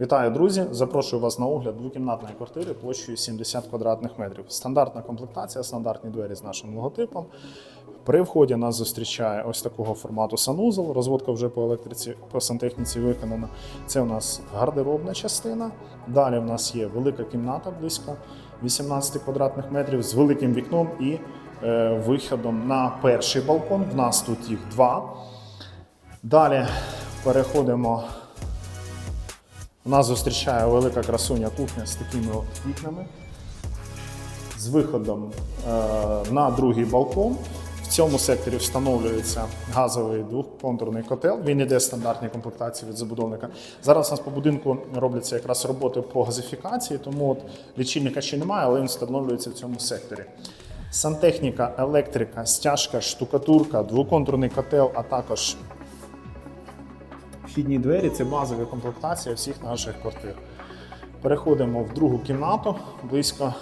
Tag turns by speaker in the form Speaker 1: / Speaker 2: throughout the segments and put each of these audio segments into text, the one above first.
Speaker 1: Вітаю, друзі! Запрошую вас на огляд двокімнатної квартири площею 70 квадратних метрів. Стандартна комплектація, стандартні двері з нашим логотипом. При вході нас зустрічає ось такого формату санузел. Розводка вже по електриці, по сантехніці виконана. Це у нас гардеробна частина. Далі в нас є велика кімната близько 18 квадратних метрів з великим вікном і е, виходом на перший балкон. В нас тут їх два. Далі переходимо. Нас зустрічає велика красуня кухня з такими от вікнами, з виходом е, на другий балкон. В цьому секторі встановлюється газовий двохконтурний котел. Він іде стандартній комплектації від забудовника. Зараз у нас по будинку робляться якраз роботи по газифікації, тому от лічильника ще немає, але він встановлюється в цьому секторі. Сантехніка, електрика, стяжка, штукатурка, двоконтурний котел, а також Вхідні двері це базова комплектація всіх наших квартир. Переходимо в другу кімнату, близько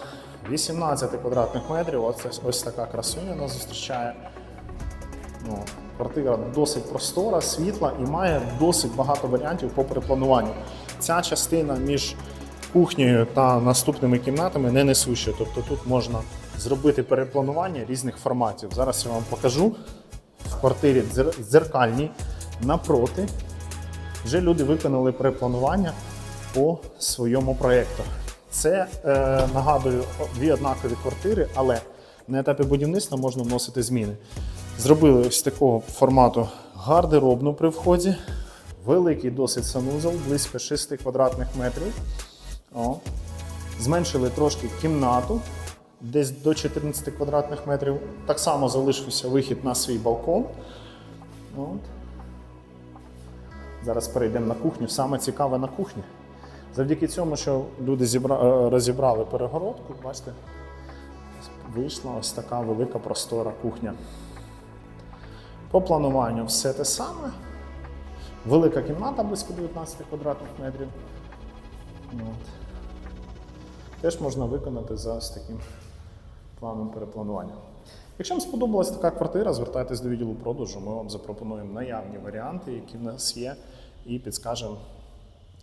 Speaker 1: 18 квадратних метрів. Ось, ось така красуня нас зустрічає. Ну, квартира досить простора, світла і має досить багато варіантів по переплануванню. Ця частина між кухнею та наступними кімнатами не несуща. Тобто тут можна зробити перепланування різних форматів. Зараз я вам покажу. В квартирі дзер- дзеркальній напроти вже люди виконали перепланування по своєму проєкту. Це е, нагадую дві однакові квартири, але на етапі будівництва можна вносити зміни. Зробили ось такого формату гардеробну при вході, великий досить санузел, близько 6 квадратних метрів. О. Зменшили трошки кімнату, десь до 14 квадратних метрів. Так само залишився вихід на свій балкон. От. Зараз перейдемо на кухню. Саме цікаве на кухні. Завдяки цьому, що люди зібра... е, розібрали перегородку, бачите, вийшла ось така велика простора кухня. По плануванню все те саме. Велика кімната близько 19 квадратних метрів. От. Теж можна виконати за таким планом перепланування. Якщо вам сподобалась така квартира, звертайтесь до відділу продажу. Ми вам запропонуємо наявні варіанти, які в нас є, і підскажемо,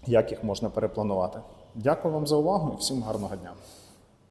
Speaker 1: як їх можна перепланувати. Дякую вам за увагу і всім гарного дня.